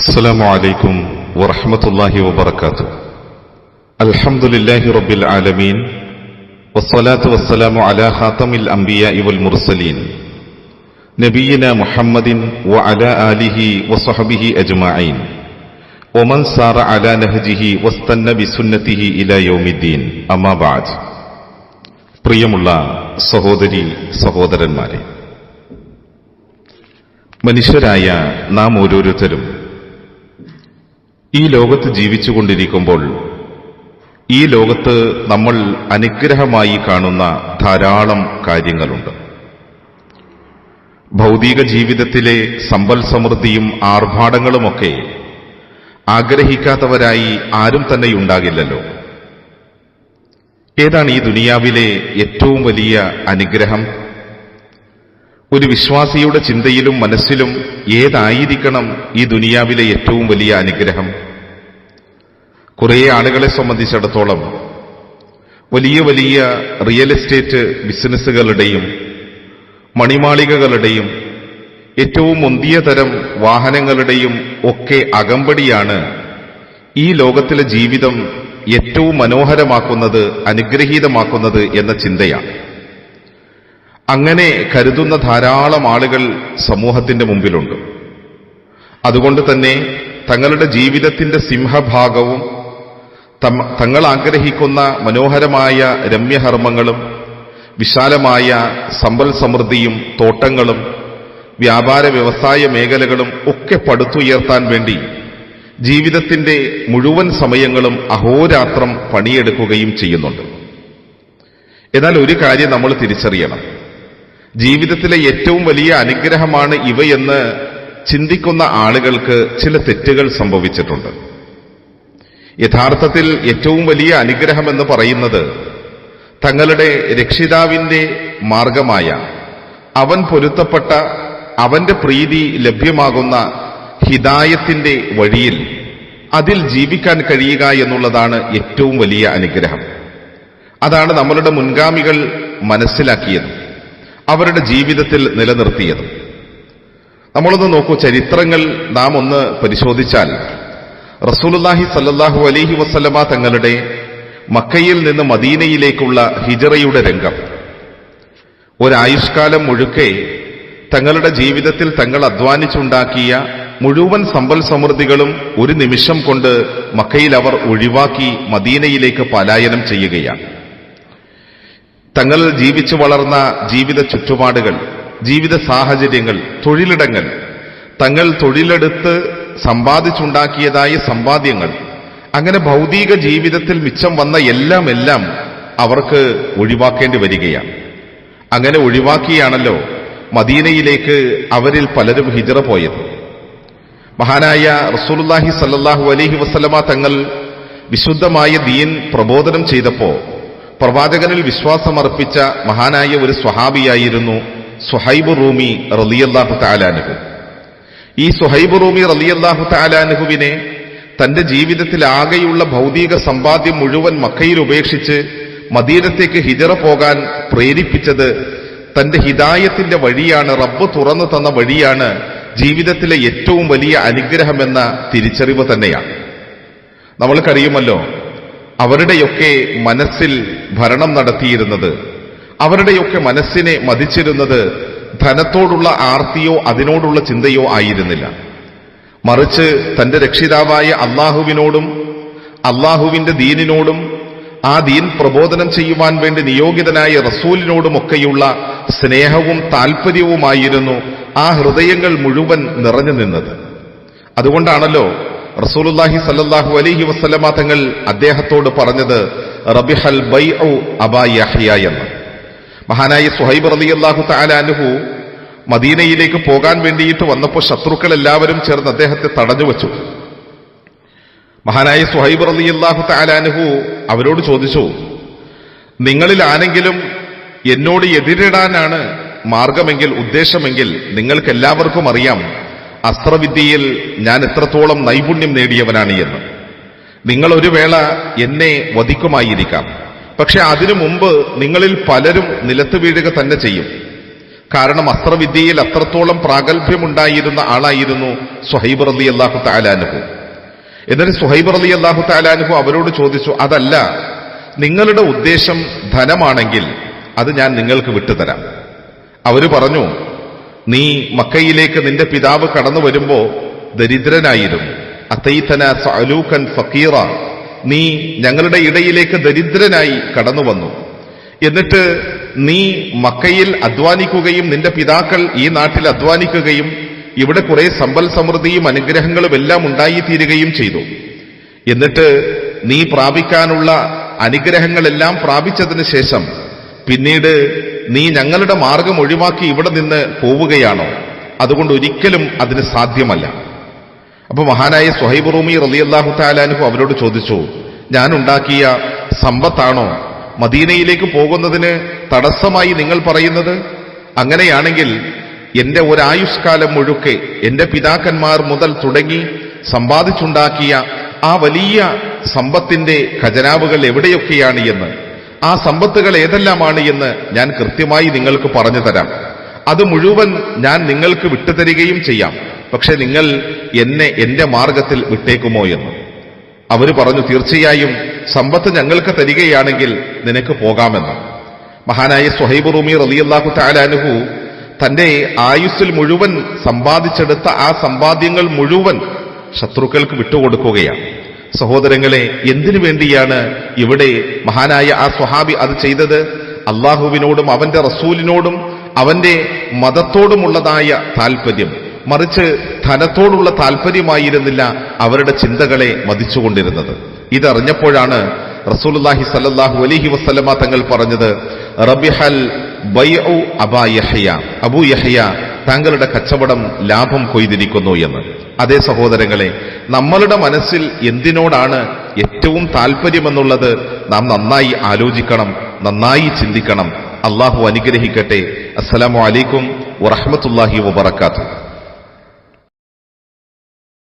السلام عليكم ورحمة الله وبركاته الحمد لله رب العالمين والصلاة والسلام على خاتم الأنبياء والمرسلين نبينا محمد وعلى آله وصحبه أجمعين ومن سار على نهجه واستنى بسنته إلى يوم الدين أما بعد പ്രിയമുള്ള സഹോദരി സഹോദരന്മാരെ മനുഷ്യരായ നാം ഓരോരുത്തരും ഈ ലോകത്ത് ജീവിച്ചുകൊണ്ടിരിക്കുമ്പോൾ ഈ ലോകത്ത് നമ്മൾ അനുഗ്രഹമായി കാണുന്ന ധാരാളം കാര്യങ്ങളുണ്ട്. ഭൗതിക ജീവിതത്തിലെ സമ്പൽ സമൃദ്ധിയും ആർഭാടങ്ങളുമൊക്കെ ആഗ്രഹിക്കാത്തവരായി ആരും തന്നെ ഉണ്ടാകില്ലല്ലോ. ഏതാണ് ഈ ദുനിയാവിലെ ഏറ്റവും വലിയ അനുഗ്രഹം? ഒരു വിശ്വാസിയുടെ ചിന്തയിലും മനസ്സിലും ഏതായിരിക്കണം ഈ ദുനിയാവിലെ ഏറ്റവും വലിയ അനുഗ്രഹം? കുറേ ആളുകളെ സംബന്ധിച്ചിടത്തോളം വലിയ വലിയ റിയൽ എസ്റ്റേറ്റ് ബിസിനസ്സുകളുടെയും മണിമാളികകളുടെയും ഏറ്റവും മുന്തിയ തരം വാഹനങ്ങളുടെയും ഒക്കെ അകമ്പടിയാണ് ഈ ലോകത്തിലെ ജീവിതം ഏറ്റവും മനോഹരമാക്കുന്നത് അനുഗ്രഹീതമാക്കുന്നത് എന്ന ചിന്തയാണ്. അങ്ങനെ കരുതുന്ന ധാരാളം ആളുകൾ സമൂഹത്തിന്റെ മുമ്പിലുണ്ട്. അതുകൊണ്ട് തന്നെ തങ്ങളുടെ ജീവിതത്തിന്റെ സിംഹഭാഗവും തങ്ങൾ ആഗ്രഹിക്കുന്ന മനോഹരമായ രമ്യഹർമ്മങ്ങളും വിശാലമായ സമ്പൽ സമൃദ്ധിയും തോട്ടങ്ങളും വ്യാപാര വ്യവസായ മേഖലകളും ഒക്കെ പടുത്തുയർത്താൻ വേണ്ടി ജീവിതത്തിന്റെ മുഴുവൻ സമയങ്ങളും അഹോരാത്രം പണിയെടുക്കുകയും ചെയ്യുന്നുണ്ട്. എന്നാൽ ഒരു കാര്യം നമ്മൾ തിരിച്ചറിയണം. ജീവിതത്തിലെ ഏറ്റവും വലിയ അനുഗ്രഹമാണ് ഇവയെന്ന് ചിന്തിക്കുന്ന ആളുകൾക്ക് ചില തെറ്റുകൾ സംഭവിച്ചിട്ടുണ്ട്. യഥാർത്ഥത്തിൽ ഏറ്റവും വലിയ അനുഗ്രഹമെന്ന് പറയുന്നത് തങ്ങളുടെ രക്ഷിതാവിന്റെ മാർഗമായ അവൻ പൊരുത്തപ്പെട്ട അവന്റെ പ്രീതി ലഭ്യമാകുന്ന ഹിദായത്തിന്റെ വഴിയിൽ അതിൽ ജീവിക്കാൻ കഴിയുക എന്നുള്ളതാണ് ഏറ്റവും വലിയ അനുഗ്രഹം. അതാണ് നമ്മളുടെ മുൻഗാമികൾ മനസ്സിലാക്കിയത്. അവരുടെ ജീവിതത്തിൽ നിലനിർത്തിയത്. നമ്മളൊന്ന് നോക്കൂ ചരിത്രങ്ങൾ നാം ഒന്ന് പരിശോധിച്ചാൽ റസൂലുല്ലാഹി സല്ലാഹു അലഹി വസ്ലമ തങ്ങളുടെ മക്കയിൽ നിന്ന് മദീനയിലേക്കുള്ള ഹിജറയുടെ രംഗം. ഒരായുഷ്കാലം മുഴുക്കെ തങ്ങളുടെ ജീവിതത്തിൽ തങ്ങൾ അധ്വാനിച്ചുണ്ടാക്കിയ മുഴുവൻ സമ്പൽ സമൃദ്ധികളും ഒരു നിമിഷം കൊണ്ട് മക്കയിൽ അവർ ഒഴിവാക്കി മദീനയിലേക്ക് പലായനം ചെയ്യുകയാണ്. തങ്ങൾ ജീവിച്ചു വളർന്ന ജീവിത ചുറ്റുപാടുകൾ ജീവിത സാഹചര്യങ്ങൾ തൊഴിലിടങ്ങൾ തങ്ങൾ തൊഴിലെടുത്ത് സമ്പാദിച്ചുണ്ടാക്കിയതായ സമ്പാദ്യങ്ങൾ അങ്ങനെ ഭൗതിക ജീവിതത്തിൽ മിച്ചം വന്ന എല്ലാം എല്ലാം അവർക്ക് ഒഴിവാക്കേണ്ടി വരികയാണ്. അങ്ങനെ ഒഴിവാക്കിയാണല്ലോ മദീനയിലേക്ക് അവരിൽ പലരും ഹിജറ പോയത്. മഹാനായ റസൂലുല്ലാഹി സല്ലാഹു അലഹി വസ്ലമ തങ്ങൾ വിശുദ്ധമായ ദീൻ പ്രബോധനം ചെയ്തപ്പോ പ്രവാചകനിൽ വിശ്വാസമർപ്പിച്ച മഹാനായ ഒരു സ്വഹാബിയായിരുന്നു സുഹൈബ് റൂമി റലിയല്ലാഹു താലാനുഹു ഈ സുഹൈബ് റൂമി റലിയല്ലാഹു താലാനുഹുവിനെ തന്റെ ജീവിതത്തിൽ ആകെയുള്ള ഭൗതിക സമ്പാദ്യം മുഴുവൻ മക്കയിൽ ഉപേക്ഷിച്ച് മദീനത്തേക്ക് ഹിജറ പോകാൻ പ്രേരിപ്പിച്ചത് തന്റെ ഹിതായത്തിന്റെ വഴിയാണ് റബ്ബ് തുറന്നു തന്ന വഴിയാണ് ജീവിതത്തിലെ ഏറ്റവും വലിയ അനുഗ്രഹമെന്ന തിരിച്ചറിവ് തന്നെയാണ്. നമ്മൾക്കറിയുമല്ലോ അവരുടെയൊക്കെ മനസ്സിൽ ഭരണം നടത്തിയിരുന്നത് അവരുടെയൊക്കെ മനസ്സിനെ മതിച്ചിരുന്നത് ധനത്തോടുള്ള ആർത്തിയോ അതിനോടുള്ള ചിന്തയോ ആയിരുന്നില്ല. മറിച്ച് തന്റെ രക്ഷിതാവായ അള്ളാഹുവിനോടും അള്ളാഹുവിന്റെ ദീനിനോടും ആ ദീൻ പ്രബോധനം ചെയ്യുവാൻ വേണ്ടി നിയോഗിതനായ റസൂലിനോടുമൊക്കെയുള്ള സ്നേഹവും താൽപ്പര്യവുമായിരുന്നു ആ ഹൃദയങ്ങൾ മുഴുവൻ നിറഞ്ഞു നിന്നത്. അതുകൊണ്ടാണല്ലോ റസൂലുല്ലാഹി സല്ലാഹു അലൈഹി വസല്ലമ തങ്ങൾ അദ്ദേഹത്തോട് പറഞ്ഞത് റബിഹൽ ബൈ അബാ യഹ്യ എന്ന്. മഹാനായ സുഹൈബ് അലി അള്ളാഹു താലാനുഹു മദീനയിലേക്ക് പോകാൻ വേണ്ടിയിട്ട് വന്നപ്പോൾ ശത്രുക്കൾ എല്ലാവരും ചേർന്ന് അദ്ദേഹത്തെ തടഞ്ഞു വച്ചു. മഹാനായ സുഹൈബ് അലി അള്ളാഹു താലാനുഹു അവരോട് ചോദിച്ചു നിങ്ങളിൽ ആരെങ്കിലും എന്നോട് എതിരിടാനാണ് മാർഗമെങ്കിൽ ഉദ്ദേശമെങ്കിൽ നിങ്ങൾക്കെല്ലാവർക്കും അറിയാം. അസ്ത്രവിദ്യയിൽ ഞാൻ എത്രത്തോളം നൈപുണ്യം നേടിയവനാണ് എന്ന്. നിങ്ങൾ ഒരു വേള എന്നെ വധിക്കുമായിരിക്കാം. പക്ഷെ അതിനു മുമ്പ് നിങ്ങളിൽ പലരും നിലത്ത് വീഴുക തന്നെ ചെയ്യും. കാരണം അസ്ത്രവിദ്യയിൽ അത്രത്തോളം പ്രാഗൽഭ്യമുണ്ടായിരുന്ന ആളായിരുന്നു സുഹൈബ് അലി അള്ളാഹു താലാനുഹു എന്നിട്ട് സുഹൈബ് അലി അള്ളാഹു താലാനുഹു അവരോട് ചോദിച്ചു അതല്ല നിങ്ങളുടെ ഉദ്ദേശം ധനമാണെങ്കിൽ അത് ഞാൻ നിങ്ങൾക്ക് വിട്ടുതരാം. അവർ പറഞ്ഞു നീ മക്കയിലേക്ക് നിന്റെ പിതാവ് കടന്നു വരുമ്പോ ദരിദ്രനായിരുന്നു. അത്തൈത്തന സഅലൂക്കൻ ഫക്കീറ നീ ഞങ്ങളുടെ ഇടയിലേക്ക് ദരിദ്രനായി കടന്നു വന്നു. എന്നിട്ട് നീ മക്കയിൽ അധ്വാനിക്കുകയും നിന്റെ പിതാക്കൾ ഈ നാട്ടിൽ അധ്വാനിക്കുകയും ഇവിടെ കുറെ സമ്പൽ സമൃദ്ധിയും അനുഗ്രഹങ്ങളും എല്ലാം ഉണ്ടായിത്തീരുകയും ചെയ്തു. എന്നിട്ട് നീ പ്രാപിക്കാനുള്ള അനുഗ്രഹങ്ങളെല്ലാം പ്രാപിച്ചതിന് ശേഷം പിന്നീട് നീ ഞങ്ങളുടെ മാർഗം ഒഴിവാക്കി ഇവിടെ നിന്ന് പോവുകയാണോ? അതുകൊണ്ട് ഒരിക്കലും അതിന് സാധ്യമല്ല. അപ്പൊ മഹാനായ സുഹൈബ് റൂമി റലിയല്ലാഹു താലാനുഹു അവരോട് ചോദിച്ചു ഞാൻ ഉണ്ടാക്കിയ സമ്പത്താണോ? മദീനയിലേക്ക് പോകുന്നതിന് തടസ്സമായി നിങ്ങൾ പറയുന്നത്? അങ്ങനെയാണെങ്കിൽ എന്റെ ഒരായുഷ്കാലം മുഴുക്കെ എന്റെ പിതാക്കന്മാർ മുതൽ തുടങ്ങി സമ്പാദിച്ചുണ്ടാക്കിയ ആ വലിയ സമ്പത്തിന്റെ ഖജനാവുകൾ എവിടെയൊക്കെയാണ് എന്ന് ആ സമ്പത്തുകൾ ഏതെല്ലാമാണ് എന്ന് ഞാൻ കൃത്യമായി നിങ്ങൾക്ക് പറഞ്ഞു തരാം. അത് മുഴുവൻ ഞാൻ നിങ്ങൾക്ക് വിട്ടുതരികയും ചെയ്യാം. പക്ഷെ നിങ്ങൾ എന്നെ എന്റെ മാർഗത്തിൽ വിട്ടേക്കുമോ എന്ന്. അവർ പറഞ്ഞു തീർച്ചയായും സമ്പത്ത് ഞങ്ങൾക്ക് തരികയാണെങ്കിൽ നിനക്ക് പോകാമെന്ന്. മഹാനായ സുഹൈബ് റൂമി റലിയല്ലാഹു താലാനുഹു തന്റെ ആയുസ്സിൽ മുഴുവൻ സമ്പാദിച്ചെടുത്ത ആ സമ്പാദ്യങ്ങൾ മുഴുവൻ ശത്രുക്കൾക്ക് വിട്ടുകൊടുക്കുകയാണ്. സഹോദരങ്ങളെ എന്തിനു വേണ്ടിയാണ് ഇവിടെ മഹാനായ ആ സ്വഹാബി അത് ചെയ്തത്? അള്ളാഹുവിനോടും അവന്റെ റസൂലിനോടും അവന്റെ മതത്തോടുമുള്ളതായ താല്പര്യം മറിച്ച് ധനത്തോടുള്ള താല്പര്യമായിരുന്നില്ല അവരുടെ ചിന്തകളെ മതിച്ചുകൊണ്ടിരുന്നത് ഇതറിഞ്ഞപ്പോഴാണ് റസൂലുല്ലാഹി സല്ലാഹു അലഹി വസ്ലമ തങ്ങൾ പറഞ്ഞത് റബിഹൽ അബാ യഹ്യ. അബൂ യഹ്യ താങ്കളുടെ കച്ചവടം ലാഭം കൊയ്തിരിക്കുന്നു എന്ന്. അതേ സഹോദരങ്ങളെ നമ്മളുടെ മനസ്സിൽ എന്തിനോടാണ് ഏറ്റവും താല്പര്യമെന്നുള്ളത് നാം നന്നായി ആലോചിക്കണം നന്നായി ചിന്തിക്കണം. അള്ളാഹു അനുഗ്രഹിക്കട്ടെ. അസ്സലാമു അലൈക്കും വറഹ്മത്തുള്ളാഹി വബറകാതുഹു.